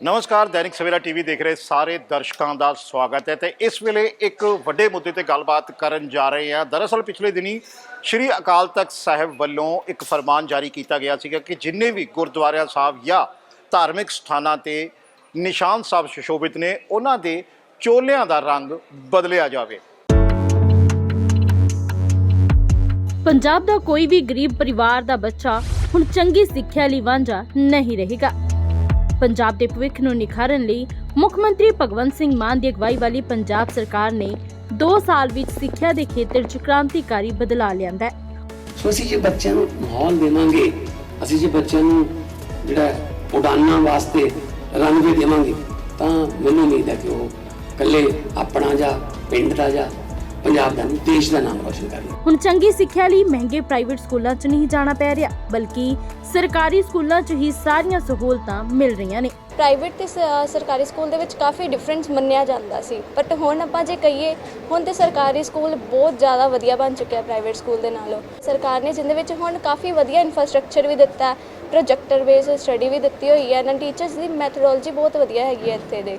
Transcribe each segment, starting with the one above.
ਨਮਸਕਾਰ, ਦੈਨਿਕ ਸਵੇਰਾ ਟੀਵੀ ਦੇਖ ਰਹੇ ਸਾਰੇ ਦਰਸ਼ਕਾਂ ਦਾ ਸਵਾਗਤ ਹੈ ਤੇ ਇਸ ਵੇਲੇ ਇੱਕ ਵੱਡੇ ਮੁੱਦੇ ਤੇ ਗੱਲਬਾਤ ਕਰਨ ਜਾ ਰਹੇ ਹਾਂ। ਦਰਅਸਲ ਪਿਛਲੇ ਦਿਨੀ ਸ਼੍ਰੀ ਅਕਾਲ ਤਖਤ ਸਾਹਿਬ ਵੱਲੋਂ ਇੱਕ ਫਰਮਾਨ ਜਾਰੀ ਕੀਤਾ ਗਿਆ ਸੀਗਾ ਕਿ ਜਿੰਨੇ ਵੀ ਗੁਰਦੁਆਰਿਆਂ ਸਾਹਿਬ ਜਾਂ ਧਾਰਮਿਕ ਸਥਾਨਾਂ ਤੇ ਨਿਸ਼ਾਨ ਸਾਹਿਬ ਸੁਸ਼ੋਭਿਤ ਨੇ, ਉਹਨਾਂ ਦੇ ਚੋਲਿਆਂ ਦਾ ਰੰਗ ਬਦਲਿਆ ਜਾਵੇ। ਪੰਜਾਬ ਦਾ ਕੋਈ ਵੀ ਗਰੀਬ ਪਰਿਵਾਰ ਦਾ ਬੱਚਾ ਹੁਣ ਚੰਗੀ ਸਿੱਖਿਆ ਲਈ ਵਾਂਝਾ ਨਹੀਂ ਰਹੇਗਾ। ਪੰਜਾਬ ਦੇ ਭਵਿੱਖ ਨੂੰ ਨਿਖਾਰਨ ਲਈ ਮੁੱਖ ਮੰਤਰੀ ਭਗਵੰਤ ਸਿੰਘ ਮਾਨ ਦੀ ਅਗਵਾਈ ਵਾਲੀ ਪੰਜਾਬ ਸਰਕਾਰ ਨੇ 2 ਸਾਲ ਵਿੱਚ ਸਿੱਖਿਆ ਦੇ ਖੇਤਰ 'ਚ ਕ੍ਰਾਂਤੀਕਾਰੀ ਬਦਲਾਅ ਲਿਆਂਦਾ ਹੈ। ਸੋ ਅਸੀਂ ਜੇ ਬੱਚਿਆਂ ਨੂੰ ਮਾਹੌਲ ਦੇਵਾਂਗੇ ਅਸੀਂ ਜੇ ਬੱਚਿਆਂ ਨੂੰ ਜਿਹੜਾ ਉਡਾਨਾਂ ਵਾਸਤੇ ਰਨਵੇ ਦੇਵਾਂਗੇ ਤਾਂ ਮੈਨੂੰ ਉਮੀਦ ਹੈ ਕਿ ਉਹ ਇਕੱਲੇ ਆਪਣਾ ਜਾਂ ਪਿੰਡ ਦਾ ਜਾਂ ਪੰਜਾਬ ਦਾ ਨਹੀਂ ਦੇਸ਼ ਦਾ ਨਾਮ ਰੋਸ਼ਨ ਕਰਨਗੇ। ਹੁਣ ਚੰਗੀ ਸਿੱਖਿਆ ਲਈ ਮਹਿੰਗੇ ਪ੍ਰਾਈਵੇਟ ਸਕੂਲਾਂ 'ਚ ਨਹੀਂ ਜਾਣਾ ਪੈ ਰਿਹਾ ਬਲਕਿ ਸਰਕਾਰੀ ਸਕੂਲਾਂ 'ਚ ਹੀ ਸਾਰੀਆਂ ਸਹੂਲਤਾਂ ਮਿਲ ਰਹੀਆਂ ਨੇ। ਪ੍ਰਾਈਵੇਟ ਤੇ ਸ- ਸਰਕਾਰੀ ਸਕੂਲ ਦੇ ਵਿੱਚ ਕਾਫੀ ਡਿਫਰੈਂਸ ਮੰਨਿਆ ਜਾਂਦਾ ਸੀ। ਬਟ ਹੁਣ ਆਪਾਂ ਜੇ ਕਹੀਏ, ਹੁਣ ਤੇ ਸਰਕਾਰੀ ਸਕੂਲ ਬਹੁਤ ਜ਼ਿਆਦਾ ਵਧੀਆ ਬਣ ਚੁੱਕਿਆ ਪ੍ਰਾਈਵੇਟ ਸਕੂਲ ਦੇ ਨਾਲੋਂ। ਸਰਕਾਰ ਨੇ ਜਿਹਦੇ ਵਿੱਚ ਹੁਣ ਕਾਫੀ ਵਧੀਆ ਇਨਫਰਾਸਟ੍ਰਕਚਰ ਵੀ ਦਿੱਤਾ ਪ੍ਰੋਜੈਕਟਰ ਬੇਸ ਸਟੱਡੀ ਵੀ ਦਿੱਤੀ ਹੋਈ ਹੈ ਨਾ ਟੀਚਰਸ ਦੀ ਮੈਥਡੋਲੋਜੀ ਬਹੁਤ ਵਧੀਆ ਹੈਗੀ ਹੈ ਇੱਥੇ ਦੇ।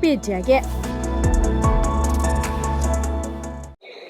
ਭੇਜਿਆ ਗਿਆ। ਹੈ।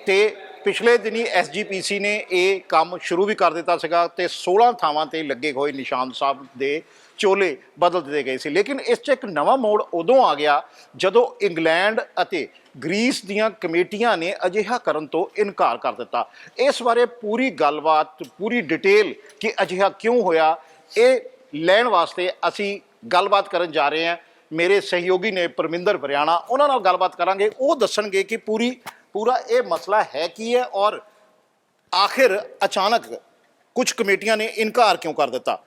ਤੇ ਪਿਛਲੇ ਦਿਨੀ ਐਸਜੀਪੀਸੀ ਨੇ ਇਹ ਕੰਮ ਸ਼ੁਰੂ ਵੀ ਕਰ ਦਿੱਤਾ ਸੀਗਾ ਤੇ 16 ਥਾਵਾਂ ਤੇ ਲੱਗੇ ਹੋਏ ਨਿਸ਼ਾਨ ਸਾਹਿਬ ਦੇ ਚੋਲੇ ਬਦਲ ਦਿੱਤੇ ਗਏ ਸੀ। ਲੇਕਿਨ ਇਸ 'ਚ ਇੱਕ ਨਵਾਂ ਮੋੜ ਉਦੋਂ ਆ ਗਿਆ ਜਦੋਂ ਇੰਗਲੈਂਡ ਅਤੇ ਗ੍ਰੀਸ ਦੀਆਂ ਕਮੇਟੀਆਂ ਨੇ ਅਜਿਹਾ ਕਰਨ ਤੋਂ ਇਨਕਾਰ ਕਰ ਦਿੱਤਾ। ਇਸ ਬਾਰੇ ਪੂਰੀ ਗੱਲਬਾਤ, ਪੂਰੀ ਡਿਟੇਲ ਕਿ ਅਜਿਹਾ ਕਿਉਂ ਹੋਇਆ, ਇਹ ਲੈਣ ਵਾਸਤੇ ਅਸੀਂ ਗੱਲਬਾਤ ਕਰਨ ਜਾ ਰਹੇ ਹਾਂ। ਮੇਰੇ ਸਹਿਯੋਗੀ ਨੇ ਪਰਮਿੰਦਰ ਬਰਿਆਣਾ ਉਹਨਾਂ ਨਾਲ ਗੱਲਬਾਤ ਕਰਾਂਗੇ। ਉਹ ਦੱਸਣਗੇ ਕਿ ਪੂਰੀ, ਪੂਰਾ ਇਹ ਮਸਲਾ ਹੈ ਕੀ ਹੈ ਔਰ ਆਖਿਰ ਅਚਾਨਕ ਕੁਝ ਕਮੇਟੀਆਂ ਨੇ ਇਨਕਾਰ ਕਿਉਂ ਕਰ ਦਿੱਤਾ?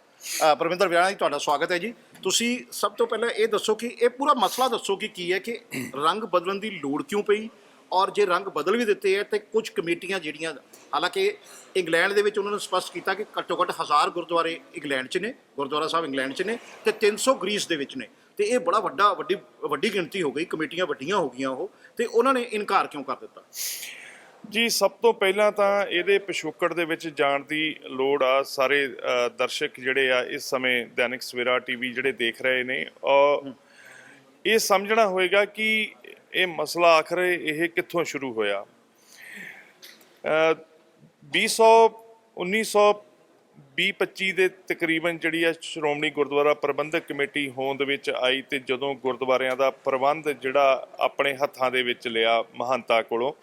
ਪਰਮਿੰਦਰ ਬਰਿਆਣਾ ਜੀ, ਤੁਹਾਡਾ ਸਵਾਗਤ ਹੈ ਜੀ। ਤੁਸੀਂ ਸਭ ਤੋਂ ਪਹਿਲਾਂ ਇਹ ਦੱਸੋ ਕਿ ਇਹ ਪੂਰਾ ਮਸਲਾ ਦੱਸੋ ਕਿ ਕੀ ਹੈ ਕਿ ਰੰਗ ਬਦਲਣ ਦੀ ਲੋੜ ਕਿਉਂ ਪਈ? ਔਰ ਜੇ ਰੰਗ ਬਦਲ ਵੀ ਦਿੱਤੇ ਹੈ ਤੇ ਕੁਝ ਕਮੇਟੀਆਂ ਜਿਹੜੀਆਂ, ਹਾਲਾਂਕਿ ਇੰਗਲੈਂਡ ਦੇ ਵਿੱਚ ਉਹਨਾਂ ਨੇ ਸਪਸ਼ਟ ਕੀਤਾ ਕਿ ਘੱਟੋ ਘੱਟ 1000 ਗੁਰਦੁਆਰੇ ਇੰਗਲੈਂਡ 'ਚ ਨੇ, ਗੁਰਦੁਆਰਾ ਸਾਹਿਬ ਇੰਗਲੈਂਡ 'ਚ ਨੇ ਤੇ 300 ਗ੍ਰੀਸ ਦੇ ਵਿੱਚ ਨੇ। ਤੇ ਇਹ ਬੜਾ ਵੱਡਾ ਵੱਡੀ ਵੱਡੀ ਗਿਣਤੀ ਹੋ ਗਈ ਕਮੇਟੀਆਂ ਵੱਡੀਆਂ ਹੋ ਗਈਆਂ ਉਹ ਤੇ ਉਹਨਾਂ ਨੇ ਇਨਕਾਰ ਕਿਉਂ ਕਰ ਦਿੱਤਾ? ਜੀ ਸਭ ਤੋਂ ਪਹਿਲਾਂ ਤਾਂ ਇਹਦੇ ਪਿਛੋਕੜ ਦੇ ਵਿੱਚ ਜਾਣ ਦੀ ਲੋੜ ਆ ਸਾਰੇ ਦਰਸ਼ਕ ਜਿਹੜੇ ਆ ਇਸ ਸਮੇਂ ਦੈਨਿਕ ਸਵੇਰਾ ਟੀਵੀ ਜਿਹੜੇ ਦੇਖ ਰਹੇ ਨੇ ਔਰ ਇਹ ਸਮਝਣਾ ਹੋਏਗਾ ਕਿ ਇਹ ਮਸਲਾ ਆਖਰ ਇਹ ਕਿੱਥੋਂ ਸ਼ੁਰੂ ਹੋਇਆ? ਅ, 200 1920-25 ਦੇ ਤਕਰੀਬਨ ਜਿਹੜੀ ਆ ਸ਼੍ਰੋਮਣੀ ਗੁਰਦੁਆਰਾ ਪ੍ਰਬੰਧਕ ਕਮੇਟੀ ਹੋਂਦ ਵਿੱਚ ਆਈ ਤੇ ਜਦੋਂ ਗੁਰਦੁਆਰਿਆਂ ਦਾ ਪ੍ਰਬੰਧ ਜਿਹੜਾ ਆਪਣੇ ਹੱਥਾਂ ਦੇ ਵਿੱਚ ਲਿਆ ਮਹੰਤਾ ਕੋਲੋਂ,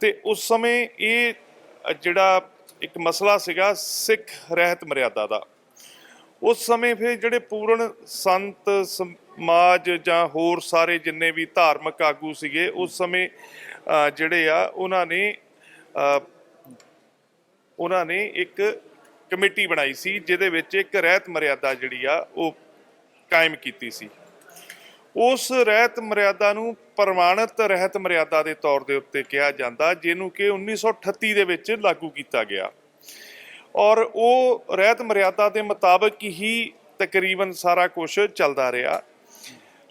ਤੇ ਉਸ ਸਮੇਂ ਇਹ ਜਿਹੜਾ ਇੱਕ ਮਸਲਾ ਸੀਗਾ ਸਿੱਖ ਰਹਿਤ ਮਰਿਆਦਾ ਦਾ। ਉਸ ਸਮੇਂ ਫਿਰ ਜਿਹੜੇ ਪੂਰਨ ਸੰਤ, ਸਮਾਜ ਜਾਂ ਹੋਰ ਸਾਰੇ ਜਿੰਨੇ ਵੀ ਧਾਰਮਿਕ ਆਗੂ ਸੀਗੇ, ਉਸ ਸਮੇਂ ਜਿਹੜੇ ਆ, ਉਹਨਾਂ ਨੇ ਉਹਨਾਂ ਨੇ ਇੱਕ ਕਮੇਟੀ ਬਣਾਈ ਸੀ, ਜਿਹਦੇ ਵਿੱਚ ਇੱਕ ਰਹਿਤ ਮਰਿਆਦਾ ਜਿਹੜੀ ਆ, ਉਹ ਕਾਇਮ ਕੀਤੀ ਸੀ। ਉਸ ਰਹਿਤ ਮਰਿਆਦਾ ਨੂੰ ਪ੍ਰਮਾਣਿਤ ਰਹਿਤ ਮਰਿਆਦਾ ਦੇ ਤੌਰ ਦੇ ਉੱਤੇ ਕਿਹਾ ਜਾਂਦਾ, ਜਿਹਨੂੰ ਕਿ 1938 ਦੇ ਵਿੱਚ ਲਾਗੂ ਕੀਤਾ ਗਿਆ। ਔਰ ਉਹ ਰਹਿਤ ਮਰਿਆਦਾ ਦੇ ਮੁਤਾਬਕ ਹੀ ਤਕਰੀਬਨ ਸਾਰਾ ਕੁਝ ਚੱਲਦਾ ਰਿਹਾ।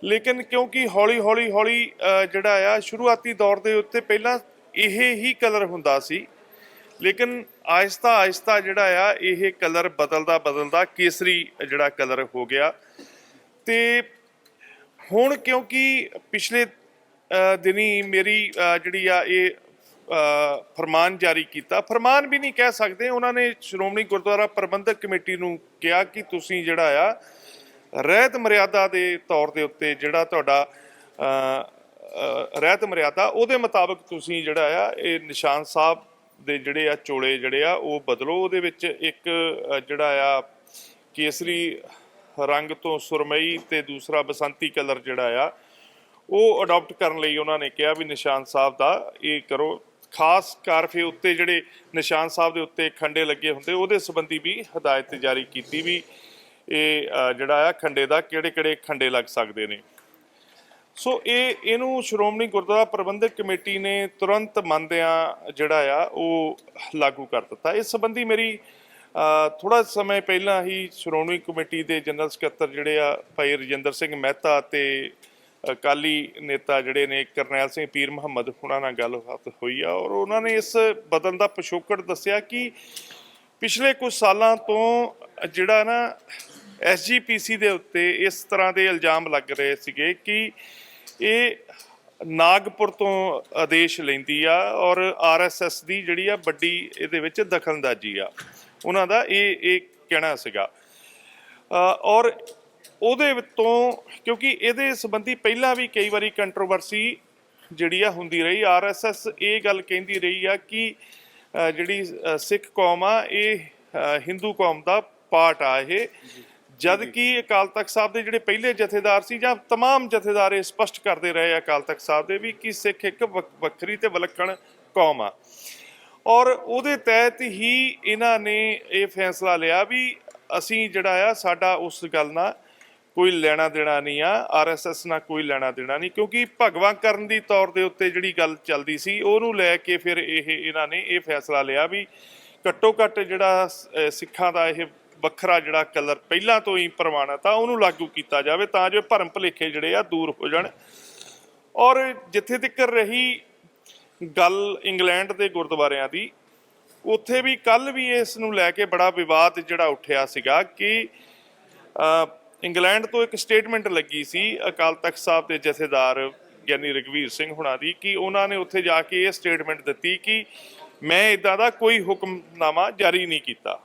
ਲੇਕਿਨ ਕਿਉਂਕਿ ਹੌਲੀ ਹੌਲੀ ਹੌਲੀ ਜਿਹੜਾ ਆ, ਸ਼ੁਰੂਆਤੀ ਦੌਰ ਦੇ ਉੱਤੇ ਪਹਿਲਾਂ ਇਹ ਹੀ ਕਲਰ ਹੁੰਦਾ ਸੀ ਲੇਕਿਨ ਆਇਸਤਾ ਆਹਿਸਤਾ ਜਿਹੜਾ ਆ, ਇਹ ਕਲਰ ਬਦਲਦਾ ਬਦਲਦਾ ਕੇਸਰੀ ਜਿਹੜਾ ਕਲਰ ਹੋ ਗਿਆ। ਤੇ ਹੁਣ ਕਿਉਂਕਿ ਪਿਛਲੇ ਦਿਨੀ ਮੇਰੀ ਜਿਹੜੀ ਆ, ਇਹ ਫਰਮਾਨ ਜਾਰੀ ਕੀਤਾ। ਫਰਮਾਨ ਵੀ ਨਹੀਂ ਕਹਿ ਸਕਦੇ, ਉਹਨਾਂ ਨੇ ਸ਼੍ਰੋਮਣੀ ਗੁਰਦੁਆਰਾ ਪ੍ਰਬੰਧਕ ਕਮੇਟੀ ਨੂੰ ਕਿਹਾ ਕਿ ਤੁਸੀਂ ਜਿਹੜਾ ਆ, ਰਹਿਤ ਮਰਿਆਦਾ ਦੇ ਤੌਰ ਦੇ ਉੱਤੇ ਜਿਹੜਾ ਤੁਹਾਡਾ ਰਹਿਤ ਮਰਿਆਦਾ, ਉਹਦੇ ਮੁਤਾਬਕ ਤੁਸੀਂ ਜਿਹੜਾ ਆ, ਇਹ ਨਿਸ਼ਾਨ ਸਾਹਿਬ ਦੇ ਜਿਹੜੇ ਆ ਚੋਲੇ ਜਿਹੜੇ ਆ, ਉਹ ਬਦਲੋ। ਉਹਦੇ ਵਿੱਚ ਇੱਕ ਜਿਹੜਾ ਆ ਕੇਸਰੀ ਰੰਗ ਤੋਂ ਸੁਰਮਈ ਤੇ ਦੂਸਰਾ ਬਸੰਤੀ ਕਲਰ ਜਿਹੜਾ ਆ, ਉਹ ਅਡਾਪਟ ਕਰਨ ਲਈ ਉਹਨਾਂ ਨੇ ਕਿਹਾ ਵੀ ਨਿਸ਼ਾਨ ਸਾਹਿਬ ਦਾ ਇਹ ਕਰੋ। ਖਾਸ ਕਾਰਫੇ ਉੱਤੇ ਜਿਹੜੇ ਨਿਸ਼ਾਨ ਸਾਹਿਬ ਦੇ ਉੱਤੇ ਖੰਡੇ ਲੱਗੇ ਹੁੰਦੇ, ਉਹਦੇ ਸੰਬੰਧੀ ਵੀ ਹਦਾਇਤ ਜਾਰੀ ਕੀਤੀ ਵੀ ਇਹ ਜਿਹੜਾ ਆ ਖੰਡੇ ਦਾ ਕਿਹੜੇ ਕਿਹੜੇ ਖੰਡੇ ਲੱਗ ਸਕਦੇ ਨੇ। ਸੋ ਇਹ, ਇਹਨੂੰ ਸ਼੍ਰੋਮਣੀ ਗੁਰਦੁਆਰਾ ਪ੍ਰਬੰਧਕ ਕਮੇਟੀ ਨੇ ਤੁਰੰਤ ਮੰਨਦਿਆਂ ਜਿਹੜਾ ਆ, ਉਹ ਲਾਗੂ ਕਰ ਦਿੱਤਾ। ਇਸ ਸੰਬੰਧੀ ਮੇਰੀ ਥੋੜਾ ਸਮੇਂ ਪਹਿਲਾਂ ਹੀ ਸ਼੍ਰੋਮਣੀ ਕਮੇਟੀ ਦੇ ਜਨਰਲ ਸਕੱਤਰ ਜਿਹੜੇ ਆ, ਭਾਈ ਰਜਿੰਦਰ ਸਿੰਘ ਮਹਿਤਾ ਤੇ ਅਕਾਲੀ ਨੇਤਾ ਜਿਹੜੇ ਨੇ ਕਰਨੈਲ ਸਿੰਘ ਪੀਰ ਮੁਹੰਮਦ ਹੁਣਾਂ ਨਾਲ ਗੱਲਬਾਤ ਹੋਈ ਆ ਔਰ ਉਹਨਾਂ ਨੇ ਇਸ ਬਦਲ ਦਾ ਪਿਛੋਕੜ ਦੱਸਿਆ ਕਿ ਪਿਛਲੇ ਕੁਝ ਸਾਲਾਂ ਤੋਂ ਜਿਹੜਾ ਨਾ ਐਸਜੀਪੀਸੀ ਦੇ ਉੱਤੇ ਇਸ ਤਰ੍ਹਾਂ ਦੇ ਇਲਜ਼ਾਮ ਲੱਗ ਰਹੇ ਸੀਗੇ ਕਿ ਇਹ ਨਾਗਪੁਰ ਤੋਂ ਆਦੇਸ਼ ਲੈਂਦੀ ਆ ਔਰ ਆਰਐਸਐਸ ਦੀ ਜਿਹੜੀ ਆ ਵੱਡੀ ਇਹਦੇ ਵਿੱਚ ਦਖਲਅੰਦਾਜ਼ੀ ਆ। ਉਹਨਾਂ ਦਾ ਇਹ ਇਹ ਕਹਿਣਾ ਸੀਗਾ। ਔਰ ਉਹਦੇ ਤੋਂ ਕਿਉਂਕਿ ਇਹਦੇ ਸੰਬੰਧੀ ਪਹਿਲਾਂ ਵੀ ਕਈ ਵਾਰੀ ਕੰਟਰੋਵਰਸੀ ਜਿਹੜੀ ਆ ਹੁੰਦੀ ਰਹੀ। ਆਰਐਸਐਸ ਇਹ ਗੱਲ ਕਹਿੰਦੀ ਰਹੀ ਆ ਕਿ ਜਿਹੜੀ ਸਿੱਖ ਕੌਮ ਆ, ਇਹ ਹਿੰਦੂ ਕੌਮ ਦਾ ਪਾਰਟ ਆ ਇਹ। ਜਦ ਕਿ ਅਕਾਲ ਤਖਤ ਸਾਹਿਬ ਦੇ ਜਿਹੜੇ ਪਹਿਲੇ ਜਥੇਦਾਰ ਸੀ ਜਾਂ तमाम ਜਥੇਦਾਰ ਇਹ ਸਪਸ਼ਟ ਕਰਦੇ ਰਹੇ ਆ ਅਕਾਲ ਤਖਤ ਸਾਹਿਬ ਦੇ ਵੀ ਕਿ ਸਿੱਖ ਇੱਕ ਵੱਖ- ਵੱਖਰੀ ਤੇ ਵਿਲੱਖਣ ਕੌਮ ਆ ਔਰ ਉਹਦੇ ਤਹਿਤ ਹੀ ਇਹਨਾਂ ਨੇ ਇਹ ਫੈਸਲਾ ਲਿਆ ਵੀ ਅਸੀਂ ਜਿਹੜਾ ਆ ਸਾਡਾ ਉਸ ਗੱਲ ਨਾਲ ਕੋਈ ਲੈਣਾ ਦੇਣਾ ਨਹੀਂ ਆ ਆਰਐਸਐਸ ਨਾਲ ਕੋਈ ਲੈਣਾ ਦੇਣਾ ਨਹੀਂ ਕਿਉਂਕਿ ਭਗਵਾਂ ਕਰਨ ਦੀ ਤੌਰ ਦੇ ਉੱਤੇ ਜਿਹੜੀ ਗੱਲ ਚੱਲਦੀ ਸੀ ਉਹਨੂੰ ਲੈ ਕੇ ਫਿਰ ਇਹ ਇਹਨਾਂ ਨੇ ਇਹ ਫੈਸਲਾ ਲਿਆ ਵੀ ਘੱਟੋ ਘੱਟ ਜਿਹੜਾ ਅਹ, ਸਿੱਖਾਂ ਦਾ ਇਹ ਵੱਖਰਾ ਜਿਹੜਾ ਕਲਰ ਪਹਿਲਾਂ ਤੋਂ ਹੀ ਪ੍ਰਮਾਣਿਤ ਆ ਉਹਨੂੰ ਲਾਗੂ ਕੀਤਾ ਜਾਵੇ ਤਾਂ ਜੋ ਭਰਮ ਭੁਲੇਖੇ ਜਿਹੜੇ ਆ ਦੂਰ ਹੋ ਜਾਣ। ਔਰ ਜਿੱਥੇ ਤੱਕ ਰਹੀ ਗੱਲ ਇੰਗਲੈਂਡ ਦੇ ਗੁਰਦੁਆਰਿਆਂ ਦੀ, ਉੱਥੇ ਵੀ ਕੱਲ ਵੀ ਇਸ ਨੂੰ ਲੈ ਕੇ ਬੜਾ ਵਿਵਾਦ ਜਿਹੜਾ ਉੱਠਿਆ ਸੀਗਾ ਕਿ ਇੰਗਲੈਂਡ ਤੋਂ ਇੱਕ ਸਟੇਟਮੈਂਟ ਲੱਗੀ ਸੀ ਅਕਾਲ ਤਖਤ ਸਾਹਿਬ ਦੇ ਜਥੇਦਾਰ ਗਿਆਨੀ ਰਗਵੀਰ ਸਿੰਘ ਹੁਣਾਂ ਦੀ ਕਿ ਉਹਨਾਂ ਨੇ ਉੱਥੇ ਜਾ ਕੇ ਇਹ ਸਟੇਟਮੈਂਟ ਦਿੱਤੀ ਕਿ ਮੈਂ ਇਦਾਂ ਦਾ ਕੋਈ ਹੁਕਮਨਾਮਾ ਜਾਰੀ ਨਹੀਂ ਕੀਤਾ।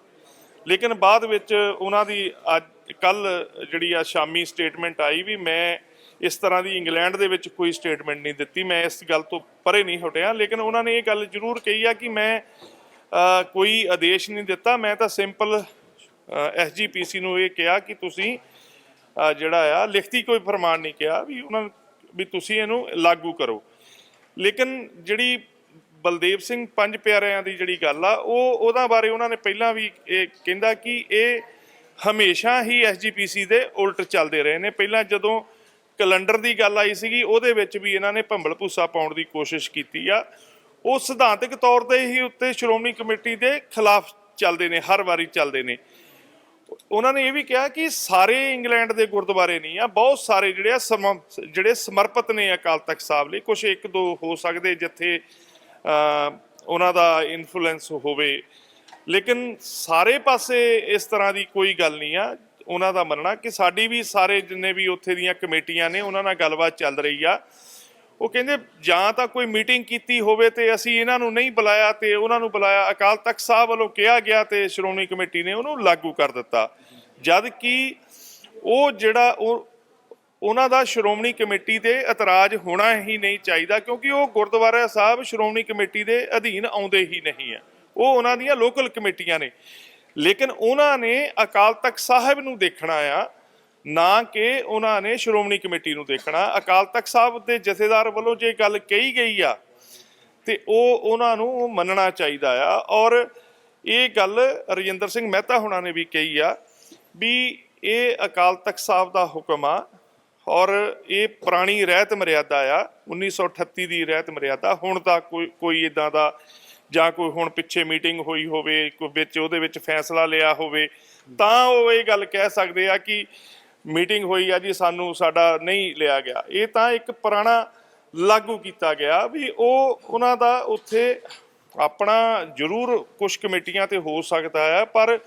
ਲੇਕਿਨ ਬਾਅਦ ਵਿੱਚ ਉਹਨਾਂ ਦੀ ਅੱਜ ਕੱਲ ਜਿਹੜੀ ਆ ਸ਼ਾਮੀ ਸਟੇਟਮੈਂਟ ਆਈ ਵੀ ਮੈਂ ਇਸ ਤਰ੍ਹਾਂ ਦੀ ਇੰਗਲੈਂਡ ਦੇ ਵਿੱਚ ਕੋਈ ਸਟੇਟਮੈਂਟ ਨਹੀਂ ਦਿੱਤੀ, ਮੈਂ ਇਸ ਗੱਲ ਤੋਂ ਪਰੇ ਨਹੀਂ ਹਟਿਆ। ਲੇਕਿਨ ਉਹਨਾਂ ਨੇ ਇਹ ਗੱਲ ਜ਼ਰੂਰ ਕਹੀ ਆ ਕਿ ਮੈਂ ਕੋਈ ਆਦੇਸ਼ ਨਹੀਂ ਦਿੱਤਾ। ਮੈਂ ਤਾਂ ਸਿੰਪਲ ਐਸਜੀਪੀਸੀ ਨੂੰ ਇਹ ਕਿਹਾ ਕਿ ਤੁਸੀਂ ਜਿਹੜਾ ਆ, ਲਿਖਤੀ ਕੋਈ ਫਰਮਾਨ ਨਹੀਂ ਕਿਹਾ ਵੀ ਉਹਨਾਂ, ਵੀ ਤੁਸੀਂ ਇਹਨੂੰ ਲਾਗੂ ਕਰੋ। ਲੇਕਿਨ ਜਿਹੜੀ ਬਲਦੇਵ ਸਿੰਘ ਪੰਜ ਪਿਆਰਿਆਂ ਦੀ ਜਿਹੜੀ ਗੱਲ ਆ, ਉਹ ਉਹਦਾ ਬਾਰੇ ਉਹਨਾਂ ਨੇ ਪਹਿਲਾਂ ਵੀ ਇਹ ਕਹਿੰਦਾ ਕਿ ਇਹ ਹਮੇਸ਼ਾ ਹੀ ਐਸਜੀਪੀਸੀ ਦੇ ਉਲਟ ਚੱਲਦੇ ਰਹੇ ਨੇ। ਪਹਿਲਾਂ ਜਦੋਂ ਕੈਲੰਡਰ ਦੀ ਗੱਲ ਆਈ ਸੀਗੀ, ਉਹਦੇ ਵਿੱਚ ਵੀ ਇਹਨਾਂ ਨੇ ਭੰਬਲ ਭੂਸਾ ਪਾਉਣ ਦੀ ਕੋਸ਼ਿਸ਼ ਕੀਤੀ ਆ। ਉਹ ਸਿਧਾਂਤਕ ਤੌਰ ਤੇ ਹੀ ਉੱਤੇ ਸ਼੍ਰੋਮਣੀ ਕਮੇਟੀ ਦੇ ਖਿਲਾਫ ਚੱਲਦੇ ਨੇ, ਹਰ ਵਾਰੀ ਚੱਲਦੇ ਨੇ। ਉਹਨਾਂ ਨੇ ਇਹ ਵੀ ਕਿਹਾ ਕਿ ਸਾਰੇ ਇੰਗਲੈਂਡ ਦੇ ਗੁਰਦੁਆਰੇ ਨਹੀਂ ਆ, ਬਹੁਤ ਸਾਰੇ ਜਿਹੜੇ ਆ ਸਮ- ਜਿਹੜੇ ਸਮਰਪਿਤ ਨੇ ਅਕਾਲ ਤਖਤ ਸਾਹਿਬ ਲਈ ਕੁਝ ਇੱਕ ਦੋ ਹੋ ਸਕਦੇ ਜਿੱਥੇ ਉਹਨਾਂ ਦਾ ਇਨਫਲੂਐਂਸ ਹੋਵੇ। ਲੇਕਿਨ ਸਾਰੇ ਪਾਸੇ ਇਸ ਤਰ੍ਹਾਂ ਦੀ ਕੋਈ ਗੱਲ ਨਹੀਂ ਆ। ਉਹਨਾਂ ਦਾ ਮੰਨਣਾ ਕਿ ਸਾਡੀ ਵੀ ਸਾਰੇ ਜਿੰਨੇ ਵੀ ਉੱਥੇ ਦੀਆਂ ਕਮੇਟੀਆਂ ਨੇ, ਉਹਨਾਂ ਨਾਲ ਗੱਲਬਾਤ ਚੱਲ ਰਹੀ ਆ। ਉਹ ਕਹਿੰਦੇ, ਜਾਂ ਤਾਂ ਕੋਈ ਮੀਟਿੰਗ ਕੀਤੀ ਹੋਵੇ ਤੇ ਅਸੀਂ ਇਹਨਾਂ ਨੂੰ ਨਹੀਂ ਬੁਲਾਇਆ ਤੇ ਉਹਨਾਂ ਨੂੰ ਬੁਲਾਇਆ। ਅਕਾਲ ਤਖਤ ਸਾਹਿਬ ਵੱਲੋਂ ਕਿਹਾ ਗਿਆ ਤੇ ਸ਼੍ਰੋਮਣੀ ਕਮੇਟੀ ਨੇ ਉਹਨੂੰ ਲਾਗੂ ਕਰ ਦਿੱਤਾ। ਜਦ ਕਿ ਉਹ ਜਿਹੜਾ ਉਹ ਉਹਨਾਂ ਦਾ ਸ਼੍ਰੋਮਣੀ ਕਮੇਟੀ ਤੇ ਇਤਰਾਜ਼ ਹੋਣਾ ਹੀ ਨਹੀਂ ਚਾਹੀਦਾ ਕਿਉਂਕਿ ਉਹ ਗੁਰਦੁਆਰਾ ਸਾਹਿਬ ਸ਼੍ਰੋਮਣੀ ਕਮੇਟੀ ਦੇ ਅਧੀਨ ਆਉਂਦੇ ਹੀ ਨਹੀਂ ਆ ਉਹ ਉਹਨਾਂ ਦੀਆਂ ਲੋਕਲ ਕਮੇਟੀਆਂ ਨੇ। ਲੇਕਿਨ ਉਹਨਾਂ ਨੇ ਅਕਾਲ ਤਖਤ ਸਾਹਿਬ ਨੂੰ ਦੇਖਣਾ ਆ, ਨਾ ਕਿ ਉਹਨਾਂ ਨੇ ਸ਼੍ਰੋਮਣੀ ਕਮੇਟੀ ਨੂੰ ਦੇਖਣਾ। ਅਕਾਲ ਤਖਤ ਸਾਹਿਬ ਦੇ ਜਥੇਦਾਰ ਵੱਲੋਂ ਜੇ ਗੱਲ ਕਹੀ ਗਈ ਆ, ਤੇ ਉਹ ਉਹਨਾਂ ਨੂੰ ਮੰਨਣਾ ਚਾਹੀਦਾ ਆ। ਔਰ ਇਹ ਗੱਲ ਰਜਿੰਦਰ ਸਿੰਘ ਮਹਿਤਾ ਹੁਣਾਂ ਨੇ ਵੀ ਕਹੀ ਆ ਵੀ ਇਹ ਅਕਾਲ ਤਖਤ ਸਾਹਿਬ ਦਾ ਹੁਕਮ ਆ ਔਰ ਇਹ ਪੁਰਾਣੀ ਰਹਿਤ ਮਰਿਆਦਾ ਆ 1938 ਦੀ ਰਹਿਤ ਮਰਿਆਦਾ। ਹੁਣ ਤਾਂ ਕੋਈ ਕੋਈ ਇਦਾਂ ਦਾ ਜਾਂ ਕੋਈ ਹੁਣ ਪਿੱਛੇ ਮੀਟਿੰਗ ਹੋਈ ਹੋਵੇ, ਕੋਈ ਵਿੱਚ ਉਹਦੇ ਵਿੱਚ ਫੈਸਲਾ ਲਿਆ ਹੋਵੇ, ਤਾਂ ਉਹ ਇਹ ਗੱਲ ਕਹਿ ਸਕਦੇ ਆ ਕਿ ਮੀਟਿੰਗ ਹੋਈ ਆ ਜੀ, ਸਾਨੂੰ ਸਾਡਾ ਨਹੀਂ ਲਿਆ ਗਿਆ। ਇਹ ਤਾਂ ਇੱਕ ਪੁਰਾਣਾ ਲਾਗੂ ਕੀਤਾ ਗਿਆ ਵੀ ਉਹ, ਉਹਨਾਂ ਦਾ ਉੱਥੇ ਆਪਣਾ ਜ਼ਰੂਰ ਕੁਝ ਕਮੇਟੀਆਂ ਤੇ ਹੋ ਸਕਦਾ ਹੈ ਪਰ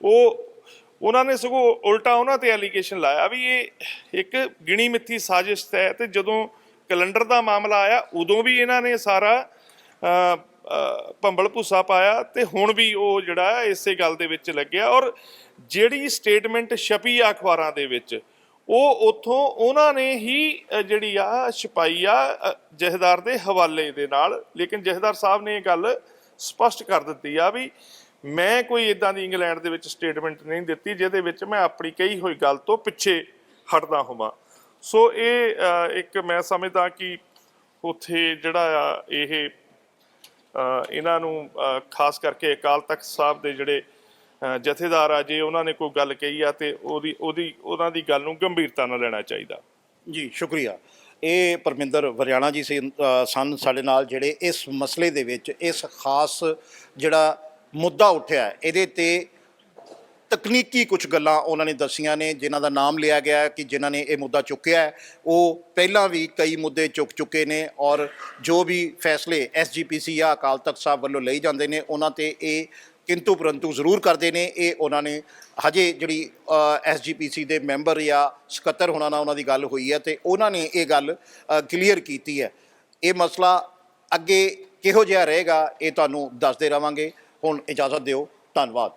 ਉਹ ਉਹਨਾਂ ਨੇ ਸਗੋਂ ਉਲਟਾ ਉਹਨਾਂ ਤੇ ਐਲੀਗੇਸ਼ਨ ਲਾਇਆ ਵੀ ਇਹ ਇੱਕ ਗਿਣੀ ਮਿੱਥੀ ਸਾਜ਼ਿਸ਼ ਹੈ ਤੇ ਜਦੋਂ ਕੈਲੰਡਰ ਦਾ ਮਾਮਲਾ ਆਇਆ ਉਦੋਂ ਵੀ ਇਹਨਾਂ ਨੇ ਸਾਰਾ ਭੰਬਲ ਭੂਸਾ ਪਾਇਆ ਤੇ ਹੁਣ ਵੀ ਉਹ ਜਿਹੜਾ ਇਸੇ ਗੱਲ ਦੇ ਵਿੱਚ ਲੱਗਿਆ ਔਰ ਜਿਹੜੀ ਸਟੇਟਮੈਂਟ ਛਪੀ ਆ ਅਖਬਾਰਾਂ ਦੇ ਵਿੱਚ ਉਹ ਉਥੋਂ ਉਹਨਾਂ ਨੇ ਹੀ ਜਿਹੜੀ ਆ ਛਪਾਈ ਆ ਅ, ਜਥੇਦਾਰ ਦੇ ਹਵਾਲੇ ਦੇ ਨਾਲ ਲੇਕਿਨ ਜਥੇਦਾਰ ਸਾਹਿਬ ਨੇ ਇਹ ਗੱਲ ਸਪਸ਼ਟ ਕਰ ਦਿੱਤੀ ਆ ਵੀ ਮੈਂ ਕੋਈ ਇਦਾਂ ਦੀ ਇੰਗਲੈਂਡ ਦੇ ਵਿੱਚ ਸਟੇਟਮੈਂਟ ਨਹੀਂ ਦਿੱਤੀ, ਜਿਹਦੇ ਵਿੱਚ ਮੈਂ ਆਪਣੀ ਕਹੀ ਹੋਈ ਗੱਲ ਤੋਂ ਪਿੱਛੇ ਹਟਦਾ ਹੋਵਾਂ। ਸੋ ਇਹ ਇੱਕ ਮੈਂ ਸਮਝਦਾ ਕਿ ਉੱਥੇ ਜਿਹੜਾ ਆ ਇਹ ਇਹਨਾਂ ਨੂੰ ਖਾਸ ਕਰਕੇ ਅਕਾਲ ਤਖਤ ਸਾਹਿਬ ਦੇ ਜਿਹੜੇ ਜਥੇਦਾਰ ਆ, ਜੇ ਉਹਨਾਂ ਨੇ ਕੋਈ ਗੱਲ ਕਹੀ ਆ ਤੇ ਉਹਦੀ ਉਹਦੀ, ਉਹਨਾਂ ਦੀ ਗੱਲ ਨੂੰ ਗੰਭੀਰਤਾ ਨਾਲ ਲੈਣਾ ਚਾਹੀਦਾ। ਜੀ, ਸ਼ੁਕਰੀਆ। ਇਹ ਪਰਮਿੰਦਰ ਵਰਿਆਣਾ ਜੀ ਸੀ ਸਨ ਸਾਡੇ ਨਾਲ, ਜਿਹੜੇ ਇਸ ਮਸਲੇ ਦੇ ਵਿੱਚ, ਇਸ ਖਾਸ ਜਿਹੜਾ ਮੁੱਦਾ ਉੱਠਿਆ ਇਹਦੇ ਤੇ ਤਕਨੀਕੀ ਕੁਝ ਗੱਲਾਂ ਉਹਨਾਂ ਨੇ ਦੱਸੀਆਂ ਨੇ, ਜਿਨ੍ਹਾਂ ਦਾ ਨਾਮ ਲਿਆ ਗਿਆ ਹੈ ਕਿ ਜਿਨ੍ਹਾਂ ਨੇ ਇਹ ਮੁੱਦਾ ਚੁੱਕਿਆ ਹੈ। ਉਹ ਪਹਿਲਾਂ ਵੀ ਕਈ ਮੁੱਦੇ ਚੁੱਕ ਚੁੱਕੇ ਨੇ ਔਰ ਜੋ ਵੀ ਫੈਸਲੇ ਐਸਜੀਪੀਸੀ ਜਾਂ ਅਕਾਲ ਤਖਤ ਸਾਹਿਬ ਵੱਲੋਂ ਲਈ ਜਾਂਦੇ ਨੇ, ਉਹਨਾਂ ਤੇ ਇਹ ਕਿੰਤੂ ਪਰੰਤੂ ਜ਼ਰੂਰ ਕਰਦੇ ਨੇ। ਇਹ ਉਹਨਾਂ ਨੇ ਹਜੇ ਜਿਹੜੀ ਐਸਜੀਪੀਸੀ ਦੇ ਮੈਂਬਰ ਜਾਂ ਸਕੱਤਰ ਹੋਣਾ ਨਾਲ ਉਹਨਾਂ ਦੀ ਗੱਲ ਹੋਈ ਹੈ ਤੇ ਉਹਨਾਂ ਨੇ ਇਹ ਗੱਲ ਕਲੀਅਰ ਕੀਤੀ ਹੈ। ਇਹ ਮਸਲਾ ਅੱਗੇ ਕਿਹੋ ਜਿਹਾ ਰਹੇਗਾ, ਇਹ ਤੁਹਾਨੂੰ ਦੱਸਦੇ ਰਵਾਂਗੇ। ਹੁਣ ਇਜਾਜ਼ਤ ਦਿਓ। ਧੰਨਵਾਦ।